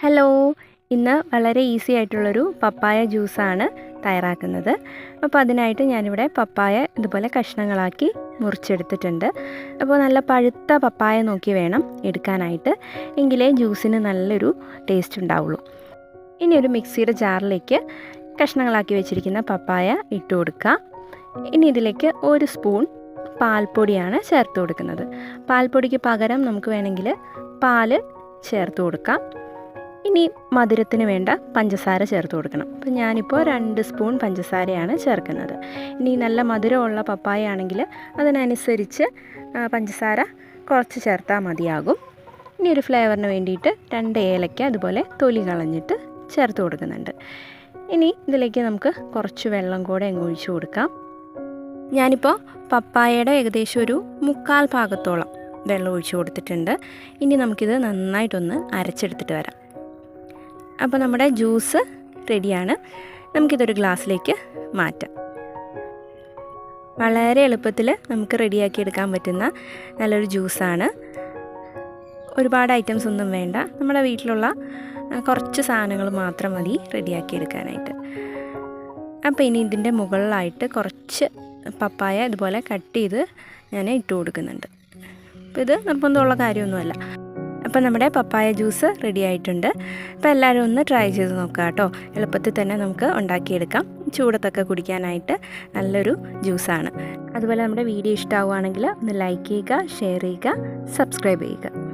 Hello. ഇന്ന് വളരെ easy ആയിട്ടുള്ളൊരു പപ്പായ ജ്യൂസാണ് തയ്യാറാക്കുന്നത്. അപ്പോൾ അതിനായിട്ട് ഞാനിവിടെ പപ്പായ ഇതുപോലെ കഷ്ണങ്ങളാക്കി മുറിച്ചെടുത്തിട്ടുണ്ട്. അപ്പോൾ നല്ല പഴുത്ത പപ്പായ നോക്കി വേണം എടുക്കാനായിട്ട്. എങ്കിലേ ജ്യൂസിന് നല്ലൊരു ടേസ്റ്റ് ഉണ്ടാവുള്ളൂ. ഇനി ഒരു മിക്സിയുടെ ജാറിലേക്ക് കഷ്ണങ്ങളാക്കി വെച്ചിരിക്കുന്ന പപ്പായ ഇട്ട് കൊടുക്കുക ഇനി ഇതിലേക്ക് ഒരു സ്പൂൺ പാൽപ്പൊടിയാണ് ചേർത്ത് കൊടുക്കുന്നത്. പാൽപ്പൊടിക്ക് പകരം നമുക്ക് വേണമെങ്കിൽ പാൽ ചേർത്ത് കൊടുക്കാം. ഇനി മധുരത്തിന് വേണ്ട പഞ്ചസാര ചേർത്ത് കൊടുക്കണം. അപ്പോൾ ഞാനിപ്പോൾ രണ്ട് സ്പൂൺ പഞ്ചസാരയാണ് ചേർക്കുന്നത്. ഇനി നല്ല മധുരമുള്ള പപ്പായ ആണെങ്കിൽ അതിനനുസരിച്ച് പഞ്ചസാര കുറച്ച് ചേർത്താൽ മതിയാകും. ഇനി ഒരു ഫ്ലേവറിന് വേണ്ടിയിട്ട് രണ്ട് ഏലക്ക അതുപോലെ തൊലി കളഞ്ഞിട്ട് ചേർത്ത് കൊടുക്കുന്നുണ്ട്. ഇനി ഇതിലേക്ക് നമുക്ക് കുറച്ച് വെള്ളം കൂടെ അങ്ങ് ഒഴിച്ച് കൊടുക്കാം. ഞാനിപ്പോൾ പപ്പായയുടെ ഏകദേശം ഒരു മുക്കാൽ ഭാഗത്തോളം വെള്ളം ഒഴിച്ചു കൊടുത്തിട്ടുണ്ട്. ഇനി നമുക്കിത് നന്നായിട്ടൊന്ന് അരച്ചെടുത്തിട്ട് വരാം. അപ്പോൾ നമ്മുടെ ജ്യൂസ് റെഡിയാണ്. നമുക്കിതൊരു ഗ്ലാസ്സിലേക്ക് മാറ്റാം. വളരെ എളുപ്പത്തിൽ നമുക്ക് റെഡിയാക്കി എടുക്കാൻ പറ്റുന്ന നല്ലൊരു ജ്യൂസാണ്. ഒരുപാട് ഐറ്റംസ് ഒന്നും വേണ്ട. നമ്മുടെ വീട്ടിലുള്ള കുറച്ച് സാധനങ്ങൾ മാത്രം മതി റെഡിയാക്കി എടുക്കാനായിട്ട് അപ്പോൾ ഇനി ഇതിന്റെ മുകളിലായിട്ട് കുറച്ച് പപ്പായ ഇതുപോലെ കട്ട് ചെയ്ത് ഞാൻ ഇട്ട് കൊടുക്കുന്നുണ്ട്. അപ്പോൾ ഇത് നിർബന്ധമുള്ള കാര്യമൊന്നുമല്ല. അപ്പോൾ നമ്മുടെ പപ്പായ ജ്യൂസ് റെഡി ആയിട്ടുണ്ട്. അപ്പോൾ എല്ലാവരും ഒന്ന് ട്രൈ ചെയ്ത് നോക്കുക കേട്ടോ. എളുപ്പത്തിൽ തന്നെ നമുക്ക് ഉണ്ടാക്കിയെടുക്കാം. ചൂടത്തൊക്കെ കുടിക്കാനായിട്ട് നല്ലൊരു ജ്യൂസാണ്. അതുപോലെ നമ്മുടെ വീഡിയോ ഇഷ്ടമാവുകയാണെങ്കിൽ ഒന്ന് ലൈക്ക് ചെയ്യുക ഷെയർ ചെയ്യുക സബ്സ്ക്രൈബ് ചെയ്യുക.